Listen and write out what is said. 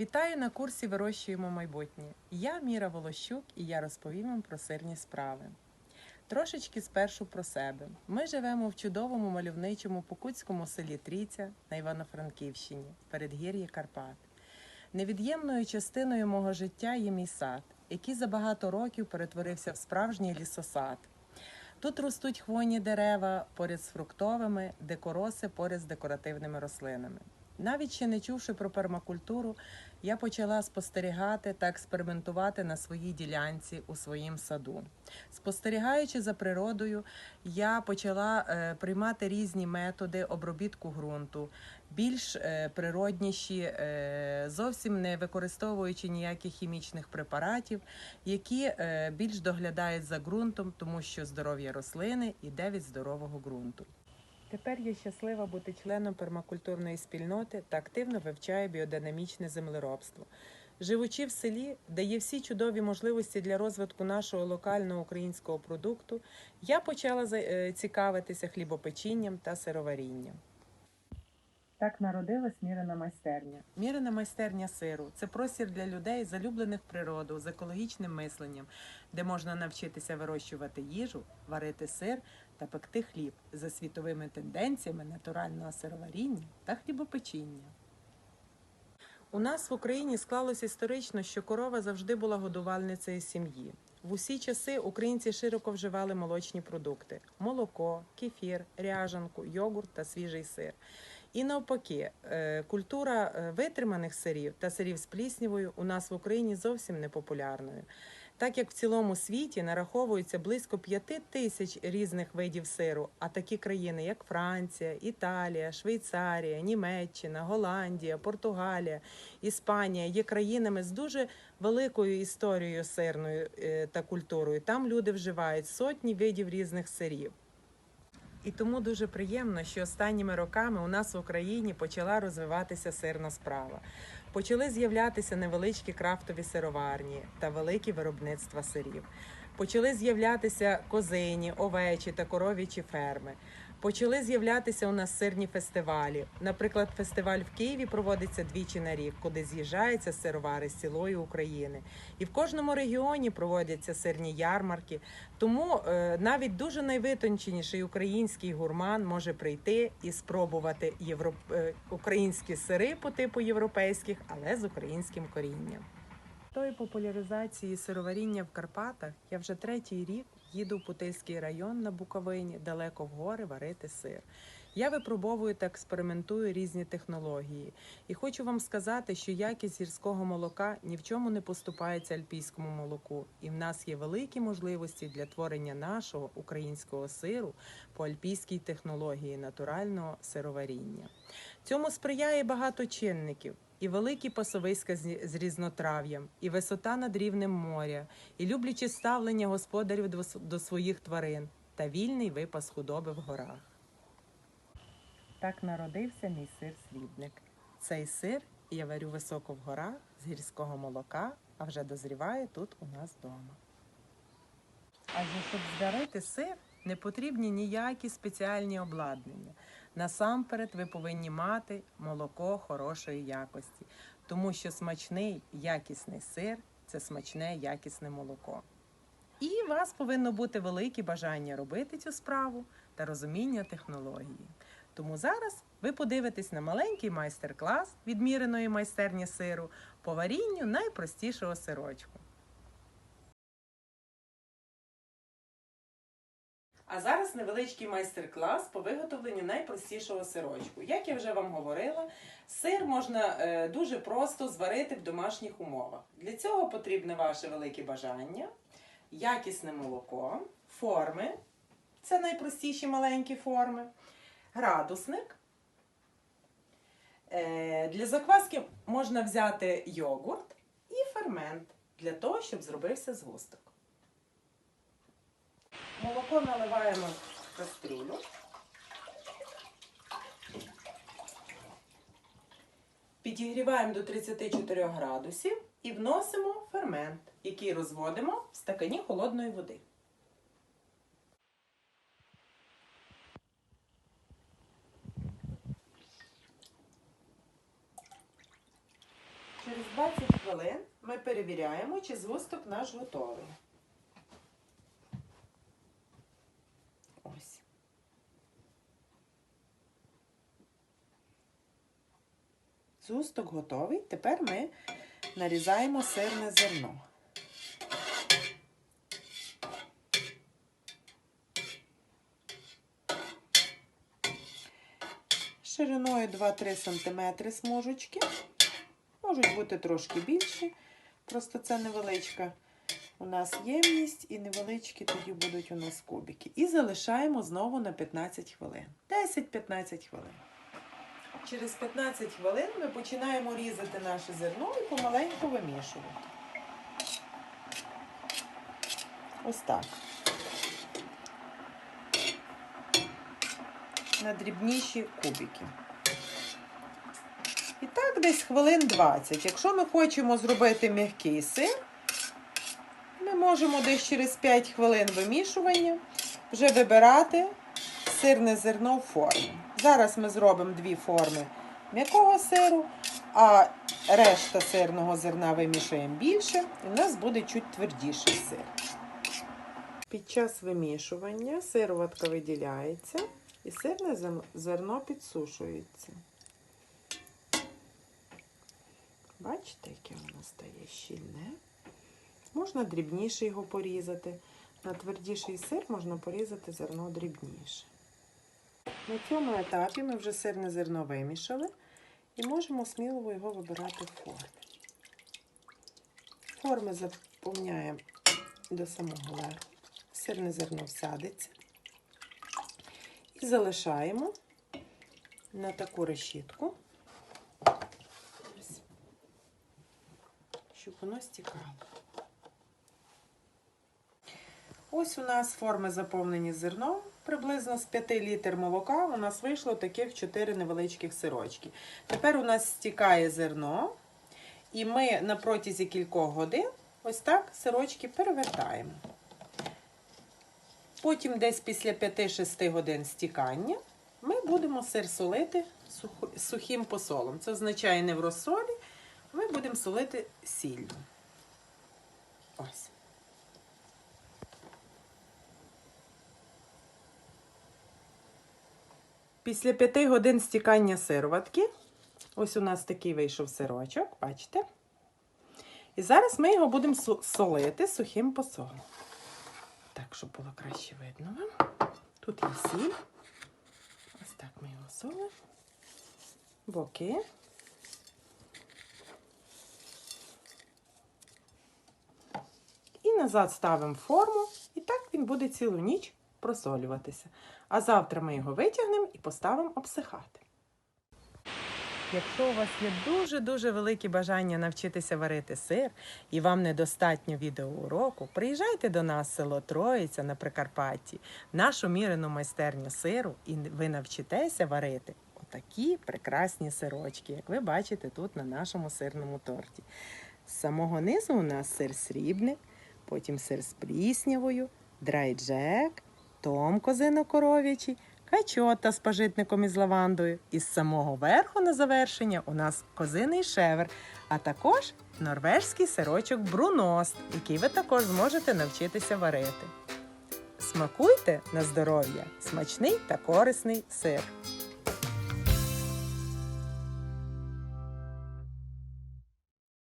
Вітаю на курсі Вирощуємо майбутнє. Я Міра Волощук і я розповім вам про сирні справи. Трошечки спершу про себе. Ми живемо в чудовому мальовничому покутському селі Трійця на Івано-Франківщині, передгір'ї Карпат. Невід'ємною частиною мого життя є мій сад, який за багато років перетворився в справжній лісосад. Тут ростуть хвойні дерева поряд з фруктовими, декороси поряд з декоративними рослинами. Навіть ще не чувши про пермакультуру, я почала спостерігати та експериментувати на своїй ділянці у своїм саду. Спостерігаючи за природою, я почала е, приймати різні методи обробітку ґрунту, більш е, природніші, е, зовсім не використовуючи ніяких хімічних препаратів, які більш доглядають за ґрунтом, тому що здоров'я рослини йде від здорового ґрунту. Тепер я щаслива бути членом пермакультурної спільноти та активно вивчаю біодинамічне землеробство. Живучи в селі, де є всі чудові можливості для розвитку нашого локального українського продукту, я почала е, цікавитися хлібопечінням та сироварінням. Так народилась мірена майстерня. Мірена майстерня сиру це простір для людей, залюблених природу, з екологічним мисленням, де можна навчитися вирощувати їжу, варити сир та пекти хліб за світовими тенденціями натурального сироваріння та хлібопечіння. У нас в Україні склалось історично, що корова завжди була годувальницею сім'ї. В усі часи українці широко вживали молочні продукти: молоко, кефір, ряжанку, йогурт та свіжий сир. І навпаки, е, культура е, витриманих сирів та сирів з пліснявою у нас в Україні зовсім не популярною. Так як в цілому світі нараховується близько п'яти тисяч різних видів сиру, а такі країни, як Франція, Італія, Швейцарія, Німеччина, Голландія, Португалія, Іспанія є країнами з дуже великою історією сирною е, та культурою. Там люди вживають сотні видів різних сирів. І тому дуже приємно, що останніми роками у нас в Україні почала розвиватися сирна справа. Почали з'являтися невеличкі крафтові сироварні та великі виробництва сирів. Почали з'являтися козині, овечі та коров'ячі ферми. Почали з'являтися у нас сирні фестивалі. Наприклад, фестиваль в Києві проводиться двічі на рік, куди з'їжджаються сировари з цілої України. І в кожному регіоні проводяться сирні ярмарки. Тому е, навіть дуже найвитонченіший український гурман може прийти і спробувати євро... е, українські сири по типу європейських, але з українським корінням. Тої популяризації сироваріння в Карпатах я вже третій рік їду в Путильський район на Буковині, далеко в гори варити сир. Я випробовую та експериментую різні технології. І хочу вам сказати, що якість гірського молока ні в чому не поступається альпійському молоку. І в нас є великі можливості для творення нашого українського сиру по альпійській технології натурального сироваріння. Цьому сприяє багато чинників. І великі пасовиська з різнотрав'ям, і висота над рівнем моря, і любляче ставлення господарів до своїх тварин, та вільний випас худоби в горах. Так народився мій сир-слідник. Цей сир я варю високо в горах з гірського молока, а вже дозріває тут у нас вдома. Адже щоб зварити сир, не потрібні ніякі спеціальні обладнання. Насамперед ви повинні мати молоко хорошої якості, тому що смачний якісний сир це смачне якісне молоко. І у вас повинно бути велике бажання робити цю справу та розуміння технології. Тому зараз ви подивитесь на маленький майстер-клас відміреної майстерні сиру по варінню найпростішого сирочку. А зараз невеличкий майстер-клас по виготовленню найпростішого сирочку. Як я вже вам говорила, сир можна е, дуже просто зварити в домашніх умовах. Для цього потрібне ваше велике бажання, якісне молоко, форми це найпростіші маленькі форми, градусник. Е, Для закваски можна взяти йогурт і фермент для того, щоб зробився згусток. Молоко наливаємо в кастрюлю. Підігріваємо до 34 градусів і вносимо фермент, який розводимо в стакані холодної води. Через 20 хвилин ми перевіряємо, чи згусток наш готовий. Ось. Згусток готовий. Тепер ми нарізаємо сирне зерно. Шириною 2-3 см смужечки. Можуть бути трошки більші. Просто це невеличка у нас ємність і невеличкі тоді будуть у нас кубики. І залишаємо знову на 15 хвилин. 10-15 хвилин. Через 15 хвилин ми починаємо різати наше зерно і помаленьку вимішувати. Ось так. На дрібніші кубики. Десь хвилин 20. Якщо ми хочемо зробити м'який сир, ми можемо десь через 5 хвилин вимішування вже вибирати сирне зерно в форму. Зараз ми зробимо дві форми м'якого сиру, а решта сирного зерна вимішуємо більше, і в нас буде чуть твердіший сир. Під час вимішування сироватка виділяється і сирне зерно підсушується. Бачите, яке воно стає щільне. Можна дрібніше його порізати. На твердіший сир можна порізати зерно дрібніше. На цьому етапі ми вже сирне зерно вимішали і можемо сміливо його вибирати в форми. Форми заповняємо до самого верху. Сирне зерно всадиться. І залишаємо на таку решітку, Ось. Щоб воно стікало. Ось у нас форми заповнені зерном. Приблизно з 5 літр молока у нас вийшло таких 4 невеличких сирочки. Тепер у нас стікає зерно, і ми на протязі кількох годин ось так сирочки перевертаємо. Потім, десь після 5-6 годин стікання, ми будемо сир солити сухим посолом. Це означає не в розсолі, ми будемо солити сіллю. Ось. Після 5 годин стікання сироватки, ось у нас такий вийшов сирочок, бачите? І зараз ми його будемо солити сухим посолом. Так, щоб було краще видно вам. Тут є сіль. Ось так ми його солимо. Боки. Назад ставимо форму, і так він буде цілу ніч просолюватися. А завтра ми його витягнемо і поставимо обсихати. Якщо у вас є дуже-дуже велике бажання навчитися варити сир і вам недостатньо відеоуроку, приїжджайте до нас в село Троїця на Прикарпатті, нашу мірену майстерню сиру, і ви навчитеся варити отакі прекрасні сирочки, як ви бачите тут на нашому сирному торті. З самого низу у нас сир срібник, потім сир з пліснявою, драйджек, том козино-коров'ячий, качота з пажитником із лавандою. І з самого верху на завершення у нас козиний шевер, а також норвежський сирочок бруност, який ви також зможете навчитися варити. Смакуйте на здоров'я, смачний та корисний сир.